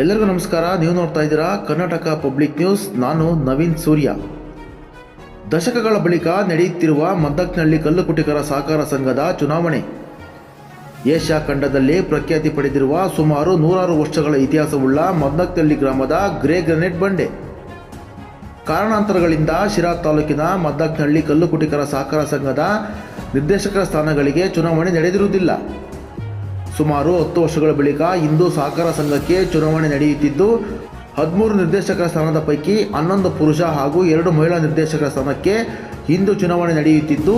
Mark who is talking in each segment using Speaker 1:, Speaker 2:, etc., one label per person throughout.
Speaker 1: ಎಲ್ಲರಿಗೂ ನಮಸ್ಕಾರ. ನೀವು ನೋಡ್ತಾ ಇದ್ದೀರಾ ಕರ್ನಾಟಕ ಪಬ್ಲಿಕ್ ನ್ಯೂಸ್. ನಾನು ನವೀನ್ ಸೂರ್ಯ. ದಶಕಗಳ ಬಳಿಕ ನಡೆಯುತ್ತಿರುವ ಮದ್ದಕ್ನಹಳ್ಳಿ ಕಲ್ಲುಕುಟಿಕರ ಸಹಕಾರ ಸಂಘದ ಚುನಾವಣೆ. ಏಷ್ಯಾ ಖಂಡದಲ್ಲಿ ಪ್ರಖ್ಯಾತಿ ಪಡೆದಿರುವ ಸುಮಾರು ನೂರಾರು ವರ್ಷಗಳ ಇತಿಹಾಸವುಳ್ಳ ಮದ್ದಕ್ನಹಳ್ಳಿ ಗ್ರಾಮದ ಗ್ರೇ ಗ್ರನೇಟ್ ಬಂಡೆ. ಕಾರಣಾಂತರಗಳಿಂದ ಶಿರಾ ತಾಲೂಕಿನ ಮದ್ದಕ್ನಹಳ್ಳಿ ಕಲ್ಲುಕುಟಿಕರ ಸಹಕಾರ ಸಂಘದ ನಿರ್ದೇಶಕರ ಸ್ಥಾನಗಳಿಗೆ ಚುನಾವಣೆ ನಡೆದಿರುವುದಿಲ್ಲ. ಸುಮಾರು ಹತ್ತು ವರ್ಷಗಳ ಬಳಿಕ ಹಿಂದೂ ಸಹಕಾರ ಸಂಘಕ್ಕೆ ಚುನಾವಣೆ ನಡೆಯುತ್ತಿದ್ದು, ಹದಿಮೂರು ನಿರ್ದೇಶಕರ ಸ್ಥಾನದ ಪೈಕಿ ಹನ್ನೊಂದು ಪುರುಷ ಹಾಗೂ ಎರಡು ಮಹಿಳಾ ನಿರ್ದೇಶಕರ ಸ್ಥಾನಕ್ಕೆ ಇಂದು ಚುನಾವಣೆ ನಡೆಯುತ್ತಿದ್ದು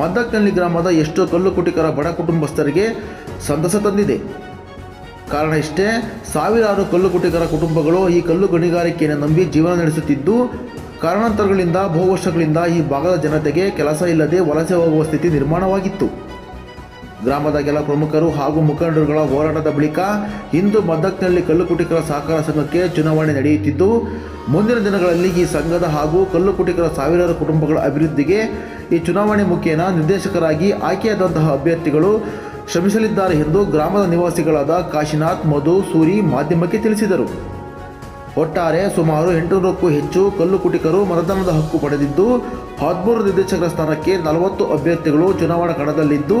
Speaker 1: ಮದ್ದಕ್ಕಲ್ಲಿ ಗ್ರಾಮದ ಎಷ್ಟೋ ಕಲ್ಲು ಕುಟಿಕರ ಬಡ ಕುಟುಂಬಸ್ಥರಿಗೆ ಸಂತಸ ತಂದಿದೆ. ಕಾರಣ ಇಷ್ಟೇ, ಸಾವಿರಾರು ಕಲ್ಲು ಕುಟಿಕರ ಕುಟುಂಬಗಳು ಈ ಕಲ್ಲು ಗಣಿಗಾರಿಕೆಯನ್ನು ನಂಬಿ ಜೀವನ ನಡೆಸುತ್ತಿದ್ದು, ಕಾರಣಾಂತರಗಳಿಂದ ಬಹು ವರ್ಷಗಳಿಂದ ಈ ಭಾಗದ ಜನತೆಗೆ ಕೆಲಸ ಇಲ್ಲದೆ ವಲಸೆ ಹೋಗುವ ಸ್ಥಿತಿ ನಿರ್ಮಾಣವಾಗಿತ್ತು. ಗ್ರಾಮದ ಕೆಲ ಪ್ರಮುಖರು ಹಾಗೂ ಮುಖಂಡರುಗಳ ಹೋರಾಟದ ಬಳಿಕ ಇಂದು ಮದ್ದಕ್ನಲ್ಲಿ ಕಲ್ಲುಕುಟಿಕರ ಸಹಕಾರ ಸಂಘಕ್ಕೆ ಚುನಾವಣೆ ನಡೆಯುತ್ತಿದ್ದು, ಮುಂದಿನ ದಿನಗಳಲ್ಲಿ ಈ ಸಂಘದ ಹಾಗೂ ಕಲ್ಲುಕುಟಿಕರ ಸಾವಿರಾರು ಕುಟುಂಬಗಳ ಅಭಿವೃದ್ಧಿಗೆ ಈ ಚುನಾವಣೆ ಮುಖೇನ ನಿರ್ದೇಶಕರಾಗಿ ಆಯ್ಕೆಯಾದಂತಹ ಅಭ್ಯರ್ಥಿಗಳು ಶ್ರಮಿಸಲಿದ್ದಾರೆ ಎಂದು ಗ್ರಾಮದ ನಿವಾಸಿಗಳಾದ ಕಾಶಿನಾಥ್, ಮಧು, ಸೂರಿ ಮಾಧ್ಯಮಕ್ಕೆ ತಿಳಿಸಿದರು. ಒಟ್ಟಾರೆ ಸುಮಾರು ಎಂಟುನೂರಕ್ಕೂ ಹೆಚ್ಚು ಕಲ್ಲುಕುಟಿಕರು ಮತದಾನದ ಹಕ್ಕು ಪಡೆದಿದ್ದು ಹದಿಮೂರು ನಿರ್ದೇಶಕರ ಸ್ಥಾನಕ್ಕೆ ನಲವತ್ತು ಅಭ್ಯರ್ಥಿಗಳು ಚುನಾವಣಾ ಕಣದಲ್ಲಿದ್ದು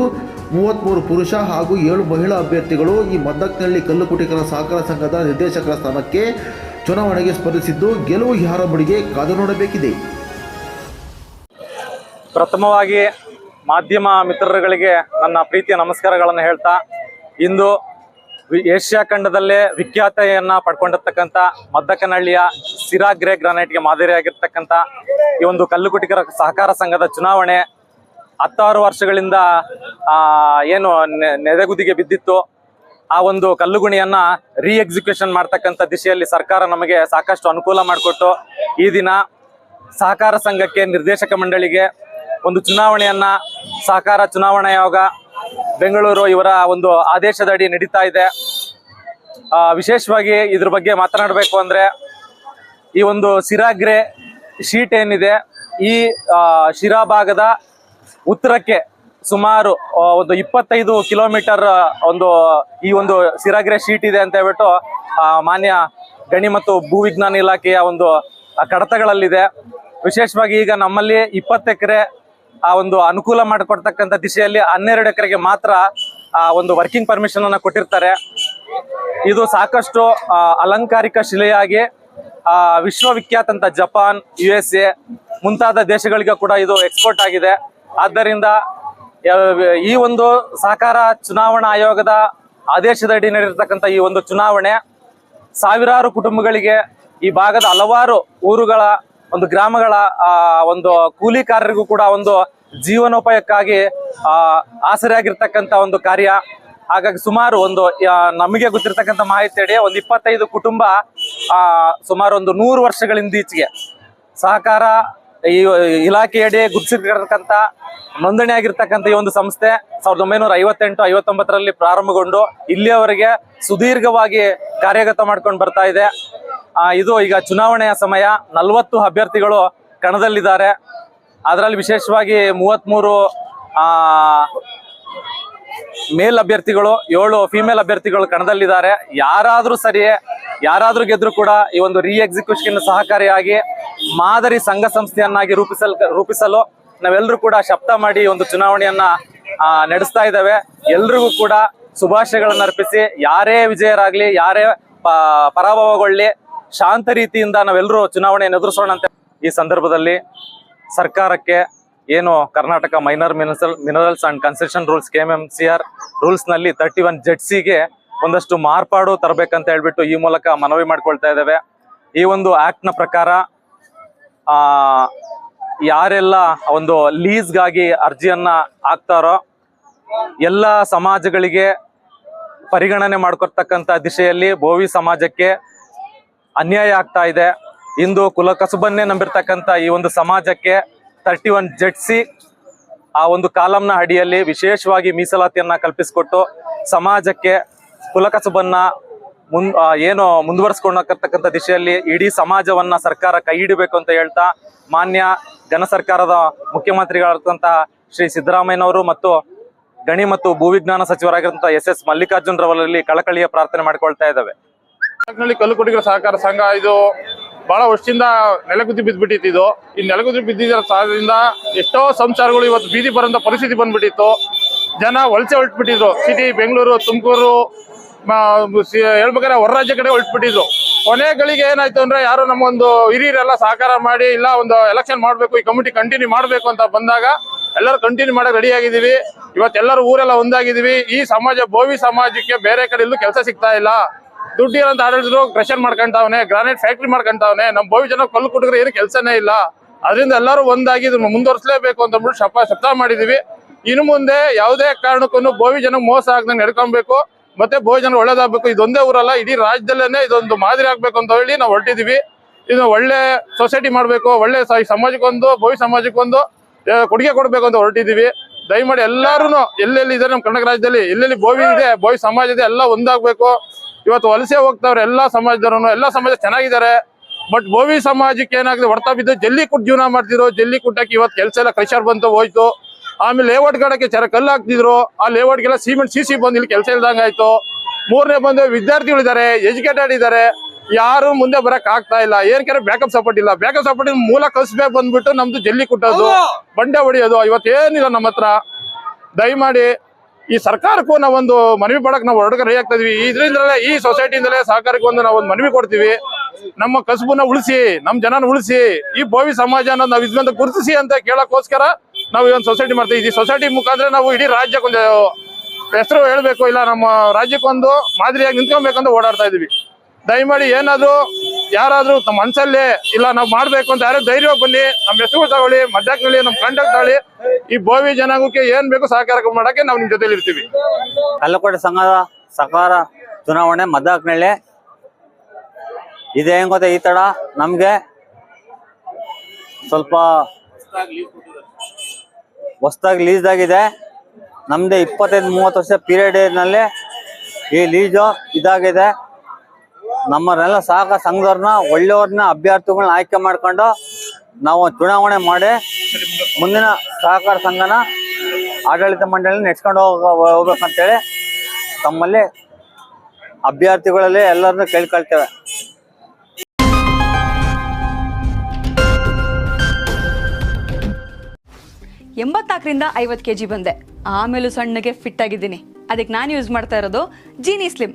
Speaker 1: ಮೂವತ್ತ್ಮೂರು ಪುರುಷ ಹಾಗೂ ಏಳು ಮಹಿಳಾ ಅಭ್ಯರ್ಥಿಗಳು ಈ ಮದ್ದಕ್ನಹಳ್ಳಿ ಕಲ್ಲುಕುಟಿಕರ ಸಹಕಾರ ಸಂಘದ ನಿರ್ದೇಶಕರ ಸ್ಥಾನಕ್ಕೆ ಚುನಾವಣೆಗೆ ಸ್ಪರ್ಧಿಸಿದ್ದು, ಗೆಲುವು ಯಾರ ಬಳಿಗೆ ಕಾದು ನೋಡಬೇಕಿದೆ.
Speaker 2: ಪ್ರಥಮವಾಗಿ ಮಾಧ್ಯಮ ಮಿತ್ರರುಗಳಿಗೆ ನನ್ನ ಪ್ರೀತಿಯ ನಮಸ್ಕಾರಗಳನ್ನು ಹೇಳ್ತಾ, ಇಂದು ಏಷ್ಯಾ ಖಂಡದಲ್ಲೇ ವಿಖ್ಯಾತೆಯನ್ನ ಪಡ್ಕೊಂಡಿರ್ತಕ್ಕಂಥ ಮದ್ದಕನಹಳ್ಳಿಯ ಸಿರಾ ಗ್ರೇ ಗ್ರಾನೈಟ್ಗೆ ಮಾದರಿಯಾಗಿರ್ತಕ್ಕಂಥ ಈ ಒಂದು ಕಲ್ಲುಕುಟಿಕರ ಸಹಕಾರ ಸಂಘದ ಚುನಾವಣೆ ಹತ್ತಾರು ವರ್ಷಗಳಿಂದ ಏನು ನೆದೆಗುದಿಗೆ ಬಿದ್ದಿತ್ತು. ಆ ಒಂದು ಕಲ್ಲುಗುಣಿಯನ್ನ ರೀ ಎಕ್ಸಿಕ್ಯೂಷನ್ ಮಾಡ್ತಕ್ಕಂಥ ದಿಶೆಯಲ್ಲಿ ಸರ್ಕಾರ ನಮಗೆ ಸಾಕಷ್ಟು ಅನುಕೂಲ ಮಾಡಿಕೊಟ್ಟು ಈ ದಿನ ಸಹಕಾರ ಸಂಘಕ್ಕೆ ನಿರ್ದೇಶಕ ಮಂಡಳಿಗೆ ಒಂದು ಚುನಾವಣೆಯನ್ನ, ಸಹಕಾರ ಚುನಾವಣಾ ಆಯೋಗ ಬೆಂಗಳೂರು ಇವರ ಒಂದು ಆದೇಶದಡಿ ನಡೀತಾ ಇದೆ. ವಿಶೇಷವಾಗಿ ಇದ್ರ ಬಗ್ಗೆ ಮಾತನಾಡಬೇಕು ಅಂದ್ರೆ ಈ ಒಂದು ಸಿರಾಗ್ರೆ ಶೀಟ್ ಏನಿದೆ, ಈ ಶಿರಾ ಭಾಗದ ಉತ್ತರಕ್ಕೆ ಸುಮಾರು ಒಂದು ಇಪ್ಪತ್ತೈದು ಕಿಲೋಮೀಟರ್ ಒಂದು, ಈ ಒಂದು ಸಿರಾಗ್ರೆ ಶೀಟ್ ಇದೆ ಅಂತ ಹೇಳ್ಬಿಟ್ಟು ಮಾನ್ಯ ಗಣಿ ಮತ್ತು ಭೂವಿಜ್ಞಾನ ಇಲಾಖೆಯ ಒಂದು ಕಡತಗಳಲ್ಲಿದೆ. ವಿಶೇಷವಾಗಿ ಈಗ ನಮ್ಮಲ್ಲಿ ಇಪ್ಪತ್ತು ಎಕರೆ ಆ ಒಂದು ಅನುಕೂಲ ಮಾಡಿಕೊಡ್ತಕ್ಕಂಥ ದಿಶೆಯಲ್ಲಿ ಹನ್ನೆರಡು ಎಕರೆಗೆ ಮಾತ್ರ ಆ ಒಂದು ವರ್ಕಿಂಗ್ ಪರ್ಮಿಷನ್ ಅನ್ನ ಕೊಟ್ಟಿರ್ತಾರೆ. ಇದು ಸಾಕಷ್ಟು ಅಲಂಕಾರಿಕ ಶಿಲೆಯಾಗಿ ಆ, ವಿಶ್ವವಿಖ್ಯಾತಂತ ಜಪಾನ್ ಯು ಎಸ್ ಎ ಮುಂತಾದ ದೇಶಗಳಿಗೆ ಕೂಡ ಇದು ಎಕ್ಸ್ಪೋರ್ಟ್ ಆಗಿದೆ. ಆದ್ದರಿಂದ ಈ ಒಂದು ಸಹಕಾರ ಚುನಾವಣಾ ಆಯೋಗದ ಆದೇಶದಡಿ ನಡೆದಿರ್ತಕ್ಕಂಥ ಈ ಒಂದು ಚುನಾವಣೆ ಸಾವಿರಾರು ಕುಟುಂಬಗಳಿಗೆ ಈ ಭಾಗದ ಹಲವಾರು ಊರುಗಳ ಒಂದು ಗ್ರಾಮಗಳ ಒಂದು ಕೂಲಿಕಾರರಿಗೂ ಕೂಡ ಒಂದು ಜೀವನೋಪಾಯಕ್ಕಾಗಿ ಆ, ಆಸರೆಯಾಗಿರ್ತಕ್ಕಂಥ ಒಂದು ಕಾರ್ಯ. ಹಾಗಾಗಿ ಸುಮಾರು ಒಂದು ನಮಗೆ ಗೊತ್ತಿರ್ತಕ್ಕಂಥ ಮಾಹಿತಿ ಅಡಿ ಒಂದು ಇಪ್ಪತ್ತೈದು ಕುಟುಂಬ ಆ, ಸುಮಾರು ಒಂದು ನೂರು ವರ್ಷಗಳಿಂದೀಚೆಗೆ ಸಹಕಾರ ಈ ಇಲಾಖೆಯಡಿ ಗುರುತಿಸಿರ್ತಕ್ಕಂಥ ನೋಂದಣಿ ಆಗಿರ್ತಕ್ಕಂಥ ಈ ಒಂದು ಸಂಸ್ಥೆ ಸಾವಿರದ ಒಂಬೈನೂರ ಐವತ್ತೆಂಟು ಐವತ್ತೊಂಬತ್ತರಲ್ಲಿ ಪ್ರಾರಂಭಗೊಂಡು ಇಲ್ಲಿಯವರೆಗೆ ಸುದೀರ್ಘವಾಗಿ ಕಾರ್ಯಗತ ಮಾಡ್ಕೊಂಡು ಬರ್ತಾ ಇದೆ. ಇದು ಈಗ ಚುನಾವಣೆಯ ಸಮಯ. ನಲವತ್ತು ಅಭ್ಯರ್ಥಿಗಳು ಕಣದಲ್ಲಿದ್ದಾರೆ. ಅದರಲ್ಲಿ ವಿಶೇಷವಾಗಿ ಮೂವತ್ತ್ಮೂರು ಮೇಲ್ ಅಭ್ಯರ್ಥಿಗಳು, ಏಳು ಫಿಮೇಲ್ ಅಭ್ಯರ್ಥಿಗಳು ಕಣದಲ್ಲಿದ್ದಾರೆ. ಯಾರಾದರೂ ಸರಿಯೇ, ಯಾರಾದರೂ ಗೆದ್ದರೂ ಕೂಡ ಈ ಒಂದು ರೀ ಎಕ್ಸಿಕ್ಯೂಷನ್ ಸಹಕಾರಿಯಾಗಿ ಮಾದರಿ ಸಂಘ ಸಂಸ್ಥೆಯನ್ನಾಗಿ ರೂಪಿಸಲ್, ರೂಪಿಸಲು ನಾವೆಲ್ಲರೂ ಕೂಡ ಶಬ್ದ ಮಾಡಿ ಒಂದು ಚುನಾವಣೆಯನ್ನ ನಡೆಸ್ತಾ ಇದ್ದೇವೆ. ಎಲ್ರಿಗೂ ಕೂಡ ಶುಭಾಶಯಗಳನ್ನು ಅರ್ಪಿಸಿ. ಯಾರೇ ವಿಜಯರಾಗ್ಲಿ, ಯಾರೇ ಪರಾಭವಗೊಳ್ಳಿ ಶಾಂತ ರೀತಿಯಿಂದ ನಾವೆಲ್ಲರೂ ಚುನಾವಣೆಯನ್ನು ಎದುರಿಸೋಣ ಅಂತ ಈ ಸಂದರ್ಭದಲ್ಲಿ ಸರ್ಕಾರಕ್ಕೆ ಏನು Karnataka minor mineral minerals and concession rules K M ನಲ್ಲಿ ತರ್ಟಿ ಒನ್ ಜೆಡ್ಸಿಗೆ ಒಂದಷ್ಟು ಮಾರ್ಪಾಡು ತರಬೇಕಂತ ಹೇಳ್ಬಿಟ್ಟು ಈ ಮೂಲಕ ಮನವಿ ಮಾಡ್ಕೊಳ್ತಾ ಇದ್ದೇವೆ. ಈ ಒಂದು ಆಕ್ಟ್ನ ಪ್ರಕಾರ, ಆ, ಯಾರೆಲ್ಲ ಒಂದು ಲೀಸ್ಗಾಗಿ ಅರ್ಜಿಯನ್ನ ಹಾಕ್ತಾರೋ ಎಲ್ಲ ಸಮಾಜಗಳಿಗೆ ಪರಿಗಣನೆ ಮಾಡ್ಕೊರ್ತಕ್ಕಂಥ ದಿಶೆಯಲ್ಲಿ ಬೋವಿ ಸಮಾಜಕ್ಕೆ ಅನ್ಯಾಯ ಆಗ್ತಾ ಇದೆ. ಇಂದು ಕುಲಕಸುಬನ್ನೇ ನಂಬಿರ್ತಕ್ಕಂಥ ಈ ಒಂದು ಸಮಾಜಕ್ಕೆ ತರ್ಟಿ ಒನ್ ಜಡ್ಸಿ ಆ ಒಂದು ಕಾಲಂನ ಅಡಿಯಲ್ಲಿ ವಿಶೇಷವಾಗಿ ಮೀಸಲಾತಿಯನ್ನ ಕಲ್ಪಿಸಿಕೊಟ್ಟು ಸಮಾಜಕ್ಕೆ ಕುಲಕಸುಬನ್ನ ಮುನ್ ಏನು ಮುಂದುವರಿಸ್ಕೊಂಡಕ್ಕಂಥ ದಿಶೆಯಲ್ಲಿ ಇಡೀ ಸಮಾಜವನ್ನ ಸರ್ಕಾರ ಕೈ ಹಿಡಿಬೇಕು ಅಂತ ಹೇಳ್ತಾ ಮಾನ್ಯ ಘನ ಸರ್ಕಾರದ ಮುಖ್ಯಮಂತ್ರಿಗಳಾದಂತಹ ಶ್ರೀ ಸಿದ್ದರಾಮಯ್ಯನವರು ಮತ್ತು ಗಣಿ ಮತ್ತು ಭೂವಿಜ್ಞಾನ ಸಚಿವರಾಗಿರುವಂತಹ ಎಸ್ ಎಸ್ ಮಲ್ಲಿಕಾರ್ಜುನ್ ರವರಲ್ಲಿ ಕಳಕಳಿಯ ಪ್ರಾರ್ಥನೆ ಮಾಡ್ಕೊಳ್ತಾ ಇದ್ದಾವೆ.
Speaker 3: ಕಲ್ಲು ಕುಟಿಗರ ಸಹಕಾರ ಸಂಘ ಇದು ಬಹಳ ವರ್ಷದಿಂದ ನೆಲಗುದ್ದಿ ಬಿದ್ದ್ಬಿಟ್ಟಿತ್ತು ಇದು. ಈ ನೆಲಗುದ್ದಿ ಬಿದ್ದಿದ್ದ ಸಾಲದಿಂದ ಎಷ್ಟೋ ಸಂಸಾರಗಳು ಇವತ್ತು ಬೀದಿ ಬರೋಂಥ ಪರಿಸ್ಥಿತಿ ಬಂದ್ಬಿಟ್ಟಿತ್ತು. ಜನ ವಲಸೆ ಹೊರಟ್ಬಿಟ್ಟಿದ್ರು. ಸಿಟಿ ಬೆಂಗಳೂರು, ತುಮಕೂರು ಹೇಳ್ಬೇಕಾದ್ರೆ ಹೊರ ರಾಜ್ಯ ಕಡೆ ಹೊರಟ್ಬಿಟ್ಟಿದ್ರು. ಕೊನೆಗಳಿಗೆ ಏನಾಯ್ತು ಅಂದ್ರೆ ಯಾರು ನಮ್ಮೊಂದು ಹಿರಿಯರೆಲ್ಲ ಸಹಕಾರ ಮಾಡಿ ಇಲ್ಲ ಒಂದು ಎಲೆಕ್ಷನ್ ಮಾಡ್ಬೇಕು, ಈ ಕಮಿಟಿ ಕಂಟಿನ್ಯೂ ಮಾಡ್ಬೇಕು ಅಂತ ಬಂದಾಗ ಎಲ್ಲರೂ ಕಂಟಿನ್ಯೂ ಮಾಡಕ್ ರೆಡಿ ಆಗಿದೀವಿ ಇವತ್ತೆಲ್ಲರೂ ಊರೆಲ್ಲ ಒಂದಾಗಿದೀವಿ ಈ ಸಮಾಜ ಭೋವಿ ಸಮಾಜಕ್ಕೆ ಬೇರೆ ಕಡೆ ಇಲ್ಲೂ ಕೆಲಸ ಸಿಗ್ತಾ ಇಲ್ಲ. ದುಡ್ಡು ಏನಂತ ಆಡಳಿತರು ಕ್ರಷರ್ ಮಾಡ್ಕೊಂತಾವನೆ ಗ್ರಾನೈಟ್ ಫ್ಯಾಕ್ಟ್ರಿ ಮಾಡ್ಕೊಂತಾವನೆ ನಮ್ಮ ಭವಿ ಜನ ಕಲ್ಲು ಕುಟ್ರೆ ಏನು ಕೆಲಸನೇ ಇಲ್ಲ. ಅದರಿಂದ ಎಲ್ಲರೂ ಒಂದಾಗಿ ಇದನ್ನು ಮುಂದುವರಿಸಲೇಬೇಕು ಅಂತ ಅಂದ್ಬಿಟ್ಟು ಶಪ ಶಬ್ದ ಮಾಡಿದೀವಿ. ಇನ್ನು ಮುಂದೆ ಯಾವುದೇ ಕಾರಣಕ್ಕೂ ಭೋವಿ ಜನ ಮೋಸ ಆಗ್ದಂಗೆ ನಡ್ಕೊಬೇಕು. ಮತ್ತೆ ಭೋವಿ ಜನ ಒಳ್ಳೇದಾಗಬೇಕು. ಇದೊಂದೇ ಊರಲ್ಲ, ಇಡೀ ರಾಜ್ಯದಲ್ಲೇ ಇದೊಂದು ಮಾದರಿ ಆಗ್ಬೇಕು ಅಂತ ಹೇಳಿ ನಾವು ಹೊರಟಿದೀವಿ. ಇದು ಒಳ್ಳೆ ಸೊಸೈಟಿ ಮಾಡ್ಬೇಕು, ಒಳ್ಳೆ ಸಮಾಜಕ್ಕೊಂದು ಭೋವಿ ಸಮಾಜಕ್ಕೊಂದು ಕೊಡುಗೆ ಕೊಡ್ಬೇಕು ಅಂತ ಹೊರಟಿದೀವಿ. ದಯಮಾಡಿ ಎಲ್ಲರೂ ಎಲ್ಲೆಲ್ಲಿ ಇದೆ ನಮ್ಮ ಕರ್ನಾಟಕ ರಾಜ್ಯದಲ್ಲಿ, ಎಲ್ಲೆಲ್ಲಿ ಭೋವಿ ಇದೆ ಭೋವಿ ಸಮಾಜ ಇದೆ, ಎಲ್ಲ ಒಂದಾಗ್ಬೇಕು. ಇವತ್ತು ವಲಸೆ ಹೋಗ್ತಾವ್ರೆ ಎಲ್ಲಾ ಸಮಾಜದವರು ಎಲ್ಲಾ ಸಮಾಜ ಚೆನ್ನಾಗಿದ್ದಾರೆ. ಬಟ್ ಬೋವಿ ಸಮಾಜಕ್ಕೆ ಏನಾಗಿದೆ? ಹೊಡ್ತಾ ಬಿದ್ದು ಜಲ್ಲಿ ಕುಟ್ ಜೀವನ ಮಾಡ್ತಿದ್ರು. ಜಲ್ಲಿ ಕುಟ್ಟಕ್ಕೆ ಇವತ್ತು ಕೆಲಸ ಎಲ್ಲ ಕ್ರೆಷರ್ ಬಂತು ಹೋಯ್ತು. ಆಮೇಲೆ ಲೇಔಟ್ ಗಾಡಕ್ಕೆ ಚರ ಕಲ್ಲು ಹಾಕ್ತಿದ್ರು ಆ ಲೇಔಟ್ಗೆಲ್ಲ ಸಿಮೆಂಟ್ ಸಿ ಸಿ ಬಂದು ಇಲ್ಲಿ ಕೆಲಸ ಇಲ್ದಂಗೆ ಆಯ್ತು. ಮೂರನೇ ಬಂದು ವಿದ್ಯಾರ್ಥಿಗಳಿದ್ದಾರೆ ಎಜುಕೇಟೆಡ್ ಇದ್ದಾರೆ. ಯಾರು ಮುಂದೆ ಬರಕ್ ಆಗ್ತಾ ಇಲ್ಲ. ಏನಕ್ಕೆ ಬ್ಯಾಕಪ್ ಸಪೋರ್ಟ್ ಇಲ್ಲ. ಬ್ಯಾಕಪ್ ಸಪೋರ್ಟ್ ಮೂಲ ಕಲ್ಸ್ಬೇಕು ಬಂದ್ಬಿಟ್ಟು ನಮ್ದು ಜಲ್ಲಿ ಕುಟ್ಟೋದು ಬಂಡೆ ಹೊಡಿಯೋದು. ಇವತ್ತೇನಿಲ್ಲ ನಮ್ಮ ಹತ್ರ ದಯಮಾಡಿ ಈ ಸರ್ಕಾರಕ್ಕೂ ನಾವೊಂದು ಮನವಿ ಪಡಕ್ ನಾವು ಹೊರಡಕ್ಕೆ ರೆಡಿ ಆಗ್ತಾ ಇದೀವಿ. ಇದರಿಂದಲೇ ಈ ಸೊಸೈಟಿಯಿಂದಲೇ ಸಹಕಾರಕ್ಕೆ ಒಂದು ನಾವು ಒಂದು ಮನವಿ ಕೊಡ್ತೀವಿ. ನಮ್ಮ ಕಸಬನ್ನ ಉಳಿಸಿ ನಮ್ಮ ಜನನ ಉಳಿಸಿ, ಈ ಭೋವಿ ಸಮಾಜ ಅನ್ನೋದು ನಾವು ಇದ್ರಿಂದ ಗುರುತಿಸಿ ಅಂತ ಕೇಳಕ್ಕೋಸ್ಕರ ನಾವು ಈ ಒಂದು ಸೊಸೈಟಿ ಮಾಡ್ತೀವಿ ಈ ಸೊಸೈಟಿ ಮುಖಾಂತರ ನಾವು ಇಡೀ ರಾಜ್ಯಕ್ಕೊಂದು ಹೆಸರು ಹೇಳಬೇಕು. ಇಲ್ಲ, ನಮ್ಮ ರಾಜ್ಯಕ್ಕೊಂದು ಮಾದರಿಯಾಗಿ ನಿಂತ್ಕೊಬೇಕಂತ ಓಡಾಡ್ತಾ ಇದೀವಿ. ದಯಮಾಡಿ ಏನಾದ್ರು ಯಾರಾದ್ರೂ ತಮ್ಮ ಮನ್ಸಲ್ಲಿ ಇಲ್ಲ, ನಾವು ಮಾಡ್ಬೇಕು ಅಂತ ಯಾರು ಧೈರ್ಯ ಬನ್ನಿ ನಮ್ಮ ಹೆಸರು ತಗೊಳ್ಳಿ ಮಧ್ಯಾಹ್ನದಲ್ಲಿ ನಮ್ಮ ಕಂಡಕ್ಟ್ ತಗೊಳ್ಳಿ ಈ ಬೋವಿ ಜನಾಂಗಕ್ಕೆ ಏನ್ ಬೇಕು ಸಹಕಾರ ಮಾಡಕ್ಕೆ ನಾವು ನಿಮ್ ಜೊತೆಲಿ ಇರ್ತೀವಿ.
Speaker 4: ಕಲ್ಲಕೋಟೆ ಸಂಘದ ಸಹಕಾರ ಚುನಾವಣೆ ಮಧ್ಯಾಹ್ನಳ್ಳಿ ಇದೆ ಹೆಂಗ್ ಗೊತ್ತಾ ಈ ತಡ? ನಮ್ಗೆ ಸ್ವಲ್ಪ ಹೊಸ್ದಾಗಿ ಲೀಸ್ ಆಗಿದೆ. ನಮ್ದು ಇಪ್ಪತ್ತೈದು, ಮೂವತ್ತು ವರ್ಷ ಪೀರಿಯಡ್ನಲ್ಲಿ ಈ ಲೀಸು ಇದಾಗಿದೆ. ನಮ್ಮನ್ನೆಲ್ಲ ಸಹಕಾರ ಸಂಘದವ್ರನ್ನ, ಒಳ್ಳೆಯವ್ರನ್ನ ಅಭ್ಯರ್ಥಿಗಳನ್ನ ಆಯ್ಕೆ ಮಾಡ್ಕೊಂಡು ನಾವು ಚುನಾವಣೆ ಮಾಡಿ ಮುಂದಿನ ಸಹಕಾರ ಸಂಘನ ಆಡಳಿತ ಮಂಡಳಿ ನೆಡ್ಸ್ಕೊಂಡು ಹೋಗ, ಹೋಗ್ಬೇಕಂತೇಳಿ ತಮ್ಮಲ್ಲಿ ಅಭ್ಯರ್ಥಿಗಳಲ್ಲಿ ಎಲ್ಲರನ್ನೂ ಕೇಳ್ಕೊಳ್ತೇವೆ.
Speaker 5: ಎಂಬತ್ನಾಲ್ಕರಿಂದ ಐವತ್ತು ಕೆ ಜಿ ಬಂದೆ. ಆಮೇಲೂ ಸಣ್ಣಗೆ ಫಿಟ್ ಆಗಿದ್ದೀನಿ. ಅದಕ್ಕೆ ನಾನು ಯೂಸ್ ಮಾಡ್ತಾ ಇರೋದು ಜೀನಿ ಸ್ಲಿಮ್